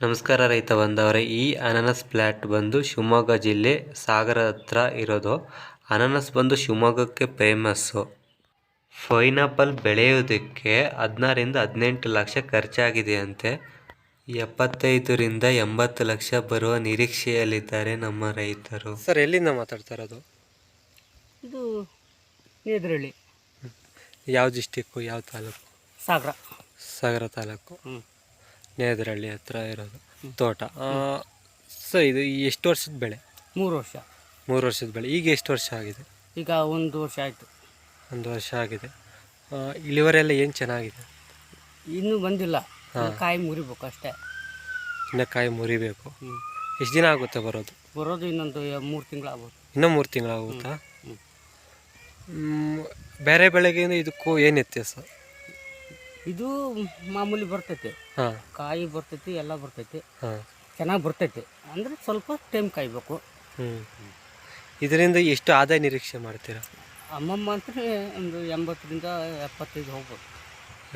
ನಮಸ್ಕಾರ ರೈತ ಬಂದವರೇ ಈ ಅನಾನಸ್ ಪ್ಲಾಟ್ ಬಂದು ಶಿವಮೊಗ್ಗ ಜಿಲ್ಲೆ ಸಾಗರ ಹತ್ರ ಇರೋದು. ಅನಾನಸ್ ಬಂದು ಶಿವಮೊಗ್ಗಕ್ಕೆ ಫೇಮಸ್ಸು ಪೈನಾಪಲ್ ಬೆಳೆಯೋದಕ್ಕೆ ಹದಿನಾರಿಂದ ಹದಿನೆಂಟು ಲಕ್ಷ ಖರ್ಚಾಗಿದೆ ಅಂತೆ ಎಪ್ಪತ್ತೈದರಿಂದ ಎಂಬತ್ತು ಲಕ್ಷ ಬರುವ ನಿರೀಕ್ಷೆಯಲ್ಲಿದ್ದಾರೆ ನಮ್ಮ ರೈತರು. ಸರ್ ಎಲ್ಲಿಂದ ಮಾತಾಡ್ತಾ ಇರೋದು? ಇದು ಎದುರಳ್ಳಿ ಯಾವ ಡಿಸ್ಟಿಕ್ಕು ಯಾವ ತಾಲೂಕು? ಸಾಗರ. ಸಾಗರ ತಾಲೂಕು. ನೇದರಹಳ್ಳಿ ಹತ್ರ ಇರೋದು ತೋಟ. ಸೊ ಇದು ಎಷ್ಟು ವರ್ಷದ ಬೆಳೆ? ಮೂರು ವರ್ಷ. ಮೂರು ವರ್ಷದ ಬೆಳೆ. ಈಗ ಎಷ್ಟು ವರ್ಷ ಆಗಿದೆ? ಈಗ ಒಂದು ವರ್ಷ ಆಯಿತು. ಒಂದು ವರ್ಷ ಆಗಿದೆ. ಇಳುವರೆಲ್ಲ ಏನು ಚೆನ್ನಾಗಿದೆ? ಇನ್ನೂ ಬಂದಿಲ್ಲ. ಕಾಯಿ ಮುರಿಬೇಕು ಅಷ್ಟೇ. ಇನ್ನು ಕಾಯಿ ಮುರಿಬೇಕು. ಎಷ್ಟು ದಿನ ಆಗುತ್ತೆ ಬರೋದು? ಬರೋದು ಇನ್ನೊಂದು ಮೂರು ತಿಂಗಳಾಗ್ಬೋದು. ಇನ್ನೂ ಮೂರು ತಿಂಗಳಾಗುತ್ತಾ? ಬೇರೆ ಬೆಳೆಗಿಂತ ಇದಕ್ಕೂ ಏನು ವ್ಯತ್ಯಾಸ ಇದು ಮಾಮೂಲಿ ಬರ್ತೈತೆ. ಹಾಂ. ಕಾಯಿ ಬರ್ತೈತಿ ಎಲ್ಲ ಬರ್ತೈತಿ. ಹಾಂ. ಚೆನ್ನಾಗಿ ಬರ್ತೈತಿ. ಅಂದರೆ ಸ್ವಲ್ಪ ಟೈಮ್ ಕಾಯ್ಬೇಕು. ಹ್ಞೂ ಇದರಿಂದ ಎಷ್ಟು ಆದಾಯ ನಿರೀಕ್ಷೆ ಮಾಡ್ತೀರಾ? ಅಮ್ಮಮ್ಮ ಅಂತ ಒಂದು ಎಂಬತ್ತರಿಂದ ಎಪ್ಪತ್ತೈದು ಹೋಗ್ಬೋದು.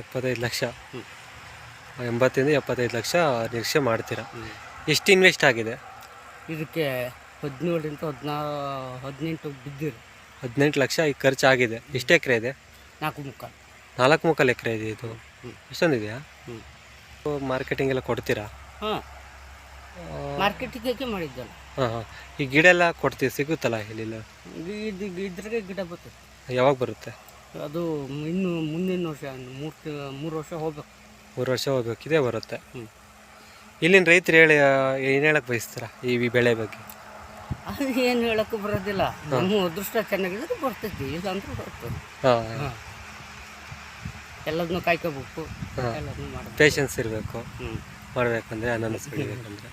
ಎಪ್ಪತ್ತೈದು ಲಕ್ಷ? ಹ್ಞೂ ಎಂಬತ್ತರಿಂದ ಎಪ್ಪತ್ತೈದು ಲಕ್ಷ ನಿರೀಕ್ಷೆ ಮಾಡ್ತೀರಾ? ಎಷ್ಟು ಇನ್ವೆಸ್ಟ್ ಆಗಿದೆ? ಇದಕ್ಕೆ ಹದಿನೇಳರಿಂದ ಹದಿನಾ ಹದಿನೆಂಟು ಬಿದ್ದಿರು ಹದಿನೆಂಟು ಲಕ್ಷ ಈಗ ಖರ್ಚಾಗಿದೆ. ಎಷ್ಟು ಎಕರೆ ಇದೆ? ನಾಲ್ಕು ಮುಕ್ಕಾಲು. ನಾಲ್ಕು ಮುಕ್ಕಾಲು ಎಕರೆ ಇದೆ ಇದು. ಹ್ಞೂ ಎಷ್ಟೊಂದಿದೆಯಾ? ಹ್ಞೂ ಮಾರ್ಕೆಟಿಂಗ್ ಎಲ್ಲ ಕೊಡ್ತೀರಾ? ಹಾಂ. ಮಾರ್ಕೆಟಿಗೆ ಮಾಡಿದ್ದಲ್ಲ. ಹಾಂ ಹಾಂ. ಈ ಗಿಡ ಎಲ್ಲ ಕೊಡ್ತೀವಿ ಸಿಗುತ್ತಲ್ಲ ಇಲ್ಲಿಲ್ಲ? ಇದು ಇದ್ರಾಗೆ ಗಿಡ ಬರ್ತದೆ ಯಾವಾಗ ಬರುತ್ತೆ? ಅದು ಇನ್ನು ಮುಂದಿನ ವರ್ಷ ಮೂರು ಮೂರು ವರ್ಷ ಹೋಗ್ಬೇಕು. ಮೂರು ವರ್ಷ ಹೋಗ್ಬೇಕು ಇದೇ ಬರುತ್ತೆ. ಹ್ಞೂ ಇಲ್ಲಿನ ರೈತರು ಹೇಳಿ ಏನು ಹೇಳಕ್ಕೆ ಬಯಸ್ತೀರಾ ಈ ಬೆಳೆ ಬಗ್ಗೆ? ಅದು ಏನು ಹೇಳಕ್ಕೆ ಬರೋದಿಲ್ಲ. ನಮ್ಮ ಅದೃಷ್ಟ ಚೆನ್ನಾಗಿದ್ರೆ ಬರ್ತೈತಿ ಇಲ್ಲ ಅಂದ್ರೆ ಬರ್ತದೆ ಹಾಂ. ಹಾಂ. ಎಲ್ಲದನ್ನೂ ಕಾಯ್ಕೋಬೇಕು. ಹಾಂ. ಎಲ್ಲದನ್ನೂ ಮಾಡಬೇಕು. ಪೇಷನ್ಸ್ ಇರಬೇಕು. ಹ್ಞೂ ಮಾಡಬೇಕಂದ್ರೆ ಅನಾನಸ್ ಬೆಳಿಬೇಕಂದ್ರೆ